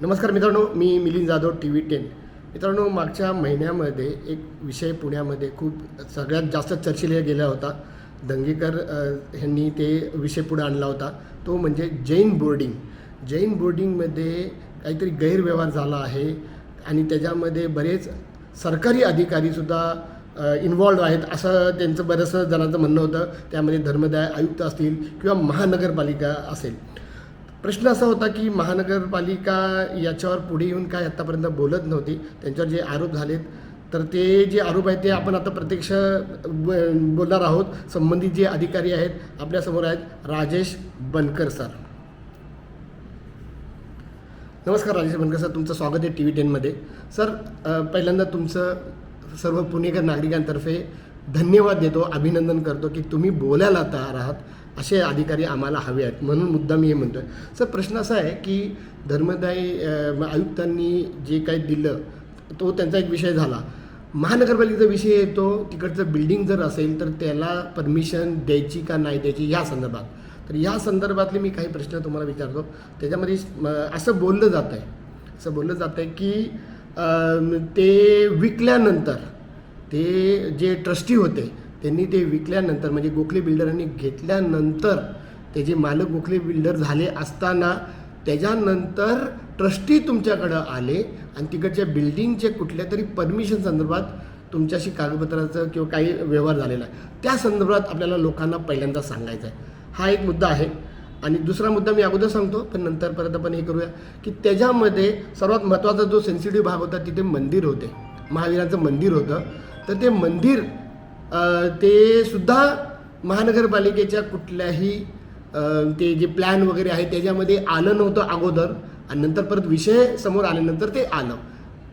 नमस्कार मित्रांनो मी Milind Jadhav T V ten. मित्रांनो मागच्या महिन्यामध्ये एक विषय पुण्यामध्ये खूप सगळ्यात जास्त चर्चेला गेला होता. दंगेकर ह्यांनी ते विषय पुढे आणला होता. तो म्हणजे जैन बोर्डिंग. जैन बोर्डिंगमध्ये काहीतरी गैरव्यवहार झाला आहे आणि त्याच्यामध्ये बरेच सरकारी अधिकारीसुद्धा इन्वॉल्ड आहेत असं त्यांचं बरंचसं जणांचं म्हणणं होतं. त्यामध्ये धर्मदाय आयुक्त असतील किंवा महानगरपालिका असेल. प्रश्न असा होता की महानगरपालिका याच्यावर पुढे येऊन काय आत्तापर्यंत बोलत नव्हती. त्यांच्यावर जे आरोप झालेत तर ते जे आरोप आहेत ते आपण आता प्रत्यक्ष ब- बोलणार आहोत. संबंधित जे अधिकारी आहेत आपल्यासमोर आहेत राजेश बनकर सर. नमस्कार राजेश बनकर सर तुमचं स्वागत आहे टी व्ही टेनमध्ये. सर पहिल्यांदा तुमचं सर्व पुणेकर नागरिकांतर्फे धन्यवाद देतो अभिनंदन करतो की तुम्ही बोलायला तयार आहात असे अधिकारी आम्हाला हवे आहेत. म्हणून मुद्दा मी हे म्हणतो आहे सर प्रश्न असा आहे की धर्मदाय आयुक्तांनी जे काही दिलं तो त्यांचा एक विषय झाला. महानगरपालिकेचा विषय येतो तिकडचं बिल्डिंग जर असेल तर त्याला परमिशन द्यायची का नाही द्यायची या संदर्भात. तर या संदर्भातले मी काही प्रश्न तुम्हाला विचारतो. त्याच्यामध्ये असं बोललं जात आहे असं बोललं जातं आहे की ते विकल्यानंतर ते जे ट्रस्टी होते त्यांनी ते विकल्यानंतर म्हणजे गोखले बिल्डरांनी घेतल्यानंतर ते जे मालक गोखले बिल्डर झाले असताना त्याच्यानंतर ट्रस्टी तुमच्याकडं आले आणि तिकडच्या बिल्डिंगचे कुठल्या तरी परमिशन संदर्भात तुमच्याशी कागदपत्राचं किंवा काही व्यवहार झालेला आहे. त्या संदर्भात आपल्याला लोकांना पहिल्यांदा सांगायचं आहे हा एक मुद्दा आहे. आणि दुसरा मुद्दा मी अगोदर सांगतो पण नंतर परत आपण हे करूया की त्याच्यामध्ये सर्वात महत्त्वाचा जो सेन्सिटिव्ह भाग होता तिथे मंदिर होते. महावीरांचं मंदिर होतं. तर ते मंदिर ते सुद्धा महानगरपालिकेच्या कुठल्याही ते जे प्लॅन वगैरे आहे त्याच्यामध्ये आलं नव्हतं अगोदर आणि नंतर परत विषय समोर आल्यानंतर ते आलं.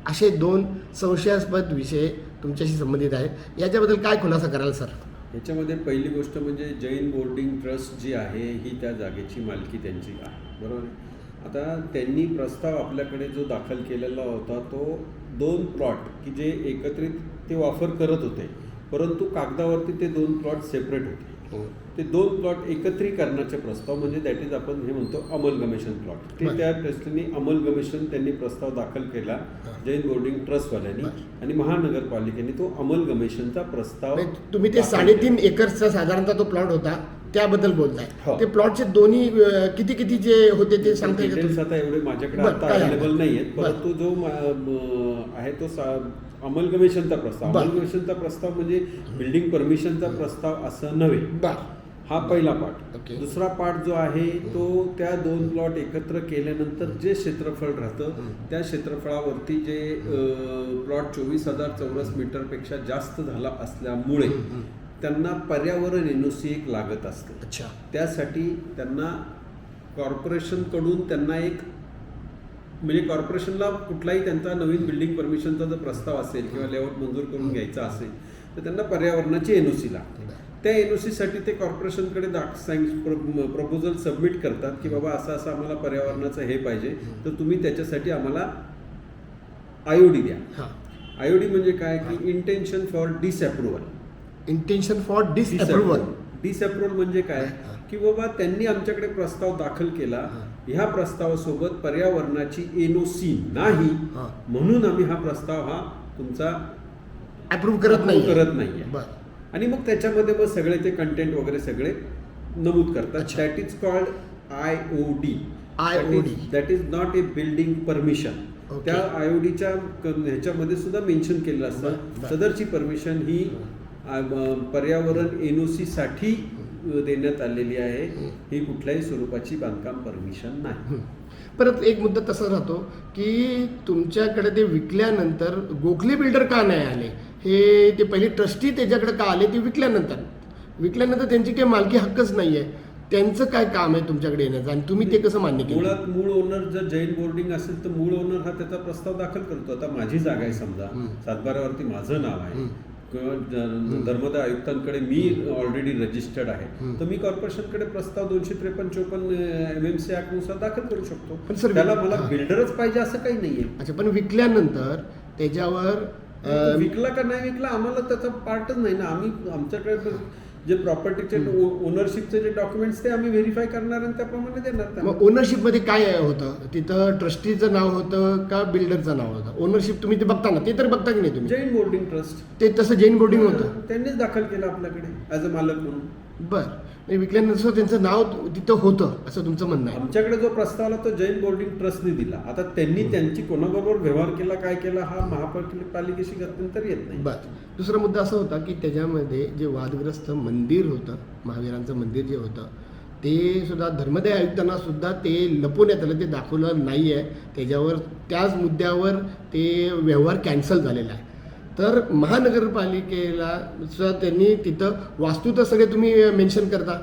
असे दोन संशयास्पद विषय तुमच्याशी संबंधित आहेत. याच्याबद्दल काय खुलासा कराल सर? याच्यामध्ये पहिली गोष्ट म्हणजे जैन बोर्डिंग ट्रस्ट जी आहे ही त्या जागेची मालकी त्यांची आहे. बरोबर आहे? आता त्यांनी प्रस्ताव आपल्याकडे जो दाखल केलेला होता तो दोन प्लॉट की जे एकत्रित ते वापर करत होते परंतु कागदावरती ते दोन प्लॉट सेपरेट होते ते दोन प्लॉट एकत्रीकरणाचे प्रस्ताव म्हणजे दॅट इज आपण हे म्हणतो अमलगमेशन प्लॉट ते. त्या ट्रस्टीने अमलगमेशन त्यांनी प्रस्ताव दाखल केला जैन बोर्डिंग ट्रस्टवाल्यांनी. आणि महानगरपालिकेने तो अमलगमेशनचा प्रस्ताव म्हणजे तुम्ही ते साडेतीन एकरचा साधारणतः तो प्लॉट होता त्याबद्दल बोलताय हो. ते प्लॉटचे दोन्ही किती किती जे होते ते सांगता येईल? आता एवढे माझ्याकडे आता? अवेलेबल नाही आहेत. परंतु जो आहे तो अमलगमेशनचा प्रस्ताव. बरं. अमलगमेशनचा प्रस्ताव म्हणजे बिल्डिंग परमिशनचा प्रस्ताव असं नव्हे. बरं. हा पहिला पार्ट ओके. दुसरा पार्ट जो आहे तो त्या दोन प्लॉट एकत्र केल्यानंतर जे क्षेत्रफळ राहतं त्या क्षेत्रफळावरती जे प्लॉट चोवीस हजार चौरस मीटरपेक्षा जास्त झाला असल्यामुळे त्यांना पर्यावरण एनओसी एक लागत असते. अच्छा. त्यासाठी त्यांना कॉर्पोरेशनकडून त्यांना एक म्हणजे कॉर्पोरेशनला कुठलाही त्यांचा नवीन बिल्डिंग परमिशनचा जर प्रस्ताव असेल किंवा लेआउट मंजूर करून घ्यायचा असेल तर त्यांना पर्यावरणाची एनओसी लागते. त्या एनओसीसाठी ते कॉर्पोरेशनकडे दाख प्रपोजल सबमिट करतात की बाबा असं असं आम्हाला पर्यावरणाचं हे पाहिजे तर तुम्ही त्याच्यासाठी आम्हाला आयोडी द्या. हां. आयोडी म्हणजे काय? की intention for disapproval intention for disapproval disapproval म्हणजे काय. की बाबा त्यांनी आमच्याकडे प्रस्ताव दाखल केला. ह्या प्रस्तावासोबत पर्यावरणाची एनओसी नाही हा. म्हणून आम्ही हा प्रस्ताव हा तुमचा अप्रूव्ह करत नाही करत नाहीये बरं आणि मग त्याच्यामध्ये मग सगळे ते कंटेंट वगैरे सगळे नमूद करतात अच्छा. That is called I O D IOD. That is not a building permission Okay. त्या आयोडीच्या ह्याच्यामध्ये सुद्धा मेन्शन केलेलं बरं, असतं बरं. सदरची परमिशन ही अ, म, पर्यावरण एनओसी साठी देण्यात आलेली आहे. ही कुठल्याही स्वरूपाची बांधकाम परमिशन नाही. परत एक मुद्दा तसा राहतो की तुमच्याकडे ते विकल्यानंतर गोखले बिल्डर का नाही आले? हे ते पहिले ट्रस्टी त्याच्याकडे का आले? ते विकल्यानंतर. विकल्यानंतर त्यांची काही मालकी हक्कच नाही आहे त्यांचं काय काम आहे तुमच्याकडे येण्याचं? आणि तुम्ही ते कसं मान्य केलं? मुळात मूळ ओनर जर जैन बोर्डिंग असेल तर मूळ ओनर हा त्याचा प्रस्ताव दाखल करतो. आता माझी जागा आहे समजा. सातबारावरती माझं नाव आहे. धर्मदाय आयुक्तांकडे मी ऑलरेडी रजिस्टर्ड आहे. तर मी कॉर्पोरेशनकडे प्रस्ताव दोनशे त्रेपन्न चोपन्न एम एम सी नुसार दाखल करू शकतो. पण सर, त्याला मला. बिल्डरच पाहिजे असं काही नाहीये. अच्छा पण विकल्यानंतर त्याच्यावर विकला का नाही विकला आम्हाला त्याचा पार्टच नाही ना. आम्ही आमच्याकडे जे प्रॉपर्टीचे ओनरशिपचे जे डॉक्युमेंट्स ते आम्ही व्हेरीफाय करणार आणि त्याप्रमाणे देणार. मग ओनरशिपमध्ये काय होतं? तिथं ट्रस्टीचं नाव होतं का बिल्डरचं नाव होतं? ओनरशिप तुम्ही ते बघता ना? ते तर बघता की नाही तुम्ही? जैन बोर्डिंग ट्रस्ट ते तसं जैन बोर्डिंग होतं. त्यांनीच दाखल केलं आपल्याकडे ॲज अ मालक म्हणून. बरं. म्हणजे विकल्यानंतर त्यांचं नाव तिथं होतं असं तुमचं म्हणणं आहे. आमच्याकडे जो प्रस्ताव आला तो जैन बोर्डिंग ट्रस्टने दिला. आता त्यांनी त्यांची कोणाबरोबर व्यवहार केला काय केला हा महापालिकेशी गत्यंतर येत नाही. बर दुसरा मुद्दा असा होता की त्याच्यामध्ये जे वादग्रस्त मंदिर होतं महावीरांचं मंदिर जे होतं ते सुद्धा धर्मदाय आयुक्तांना सुद्धा ते लपवण्यात आलं ते दाखवलं नाही आहे त्याच्यावर त्याच मुद्द्यावर ते व्यवहार कॅन्सल झालेला आहे. तर महानगरपालिकेला सुद्धा त्यांनी तिथं वास्तू तर सगळे तुम्ही मेन्शन करता.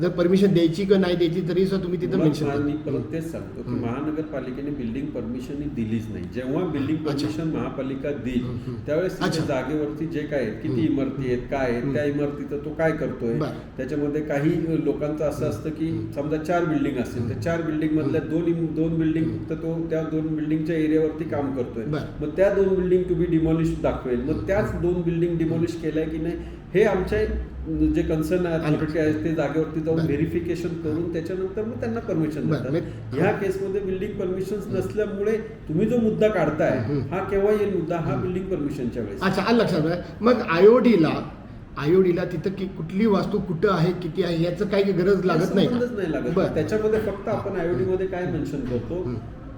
जर परमिशन द्यायची किंवा नाही द्यायची तरी सुद्धा तुम्ही तिथं मेन्शन मा- परत तेच सांगतो की. महानगरपालिकेने बिल्डिंग परमिशन ही दिलीच नाही जेव्हा बिल्डिंग. परमिशन महापालिका देईल. त्यावेळेस तिथे. जागेवरती जे काय आहेत किती. इमारती आहेत काय आहेत. त्या इमारतीचं तो काय करतोय बरं. त्याच्यामध्ये काही लोकांचं असं असतं की. समजा चार बिल्डिंग असतील तर चार बिल्डिंग मधल्या दोन इम- दोन बिल्डिंग फक्त तो त्या दोन बिल्डिंगच्या एरियावरती काम करतोय बरं. मग त्या दोन बिल्डिंग तुम्ही डिमॉलिश दाखवेल मग त्याच दोन बिल्डिंग डिमॉलिश केल्या की नाही हे आमचे जे कन्सर्न अथॉरिटी आहेत ते जागेवरती जाऊन. व्हेरिफिकेशन करून त्याच्यानंतर मग त्यांना परमिशन देतात. ह्या केसमध्ये बिल्डिंग परमिशन नसल्यामुळे तुम्ही जो मुद्दा काढताय. हा. केव्हा येईल मुद्दा? हा बिल्डिंग परमिशनच्या वेळेस. अच्छा आलं लक्षात. मग आयोडीला आयोडीला तिथं की कुठली वास्तू कुठं आहे किती आहे याचं काही गरज लागत नाही नाही लागत. त्याच्यामध्ये फक्त आपण आयओडी मध्ये काय मेन्शन करतो.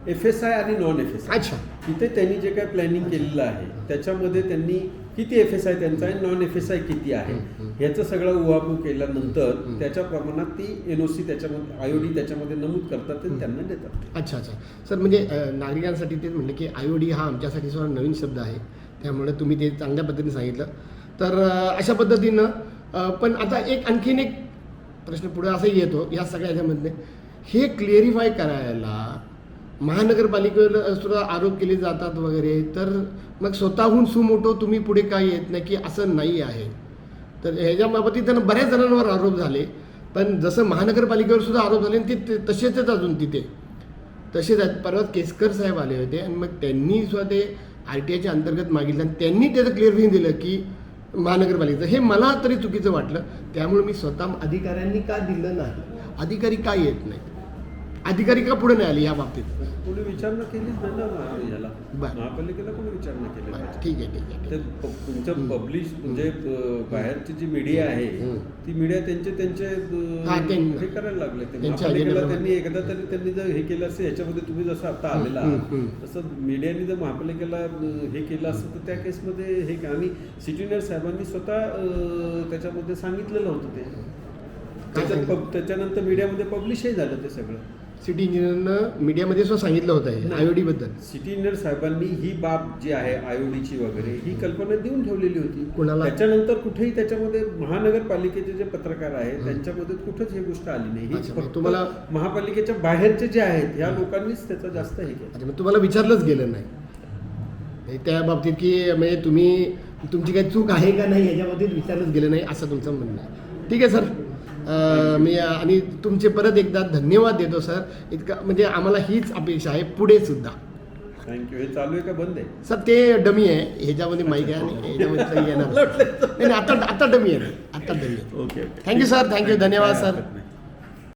एफ एस आय आणि नॉन एफ एस आय अच्छा. तिथे त्यांनी जे काय प्लॅनिंग केलेलं आहे त्याच्यामध्ये त्यांनी किती एफ एस आय त्यांचा आहे नॉन एफ एस आय किती आहे. ह्याचं सगळं उहापोह केल्यानंतर. त्याच्या प्रमाणात ती एनओसी त्याच्यामध्ये आयोडी त्याच्यामध्ये नमूद करतात आणि त्यांना देतात. अच्छा अच्छा. सर म्हणजे नागरिकांसाठी तेच म्हणलं की आयोडी हा आमच्यासाठी सुद्धा नवीन शब्द आहे. त्यामुळे तुम्ही ते चांगल्या पद्धतीने सांगितलं. तर अशा पद्धतीनं पण आता एक आणखीन एक प्रश्न पुढे असाही येतो या सगळ्या ह्याच्यामधले हे क्लिअरिफाय करायला महानगरपालिकेवर सुद्धा आरोप केले जातात वगैरे. तर मग स्वतःहून सुमोटो तुम्ही पुढे काय येत नाही की असं नाही आहे. तर ह्याच्याबाबतीत त्यांना बऱ्याच जणांवर आरोप झाले. पण जसं महानगरपालिकेवर सुद्धा आरोप झाले आणि ते तसेच अजून तिथे. तसेच आहेत. परवा केसकर साहेब आले होते आणि मग त्यांनी सुद्धा ते आर टी आयच्या अंतर्गत मागितलं आणि त्यांनी त्याचं क्लिअरिफिकेशन दिलं की महानगरपालिकेचं. हे मला तरी चुकीचं वाटलं. त्यामुळे मी स्वतः अधिकाऱ्यांनी का दिलं नाही? अधिकारी का येत नाही अधिकारी का पुढे नाही आले या बाबतीत कोणी विचारणा केलीच नाही ना याला बरं. महापालिकेला कोणी विचारणा केली बरं, नाही. ठीक आहे ठीक आहे ते प- तुमचं पब्लिश म्हणजे अ, बाहेरची जी मीडिया आहे हम्म. ती मीडिया त्यांचे त्यांचे हा, हे करायला लागले ते त्यांच्या महापालिकेला. त्यांनी एकदा तरी त्यांनी जर हे केलं असतं ह्याच्यामध्ये तुम्ही जसं आता आलेला हम्म, आहात, हम्म. तसं मीडियाने जर महापालिकेला अ, हे केलं असतं तर त्या केसमध्ये हे का आणि सिटीनर साहेबांनी स्वतः अ, त्याच्यामध्ये सांगितलेलं होतं ते त्याच्यात? पब- त्याच्यानंतर मीडियामध्ये पब्लिशही झालं ते सगळं सिटी इंजिनियरनं मीडियामध्ये सुद्धा सांगितलं होतं हे नाही. IOD बद्दल सिटी इंजिनियर साहेबांनी ही बाब जी आहे आयोडीची वगैरे ही कल्पना देऊन ठेवलेली होती. कुणाला? त्याच्यानंतर कुठेही त्याच्यामध्ये महानगरपालिकेचे जे पत्रकार आहेत. त्यांच्यामध्ये कुठंच ही गोष्ट आली नाही. ही तुम्हाला- महापालिकेच्या बाहेरचे जे आहेत ह्या लोकांनीच त्याचा जास्त हे केलं. तुम्हाला विचारलंच गेलं नाही. त्या बाबतीत की म्हणजे तुम्ही तुमची काही चूक आहे का नाही याच्या बाबतीत विचारलंच गेलं नाही असं तुमचं म्हणणं आहे. ठीक आहे सर. मी आणि तुमचे परत एकदा धन्यवाद देतो सर. इतका म्हणजे आम्हाला हीच अपेक्षा आहे पुढे सुद्धा. थँक्यू हे चालू आहे का बंद आहे? सर ते डमी आहे. ह्याच्यामध्ये माहिती आहे आणि ह्याच्यामध्ये येणार नाही. आता आता डमी आहे. आता डमी आहे. Okay okay thank you sir thank you धन्यवाद सर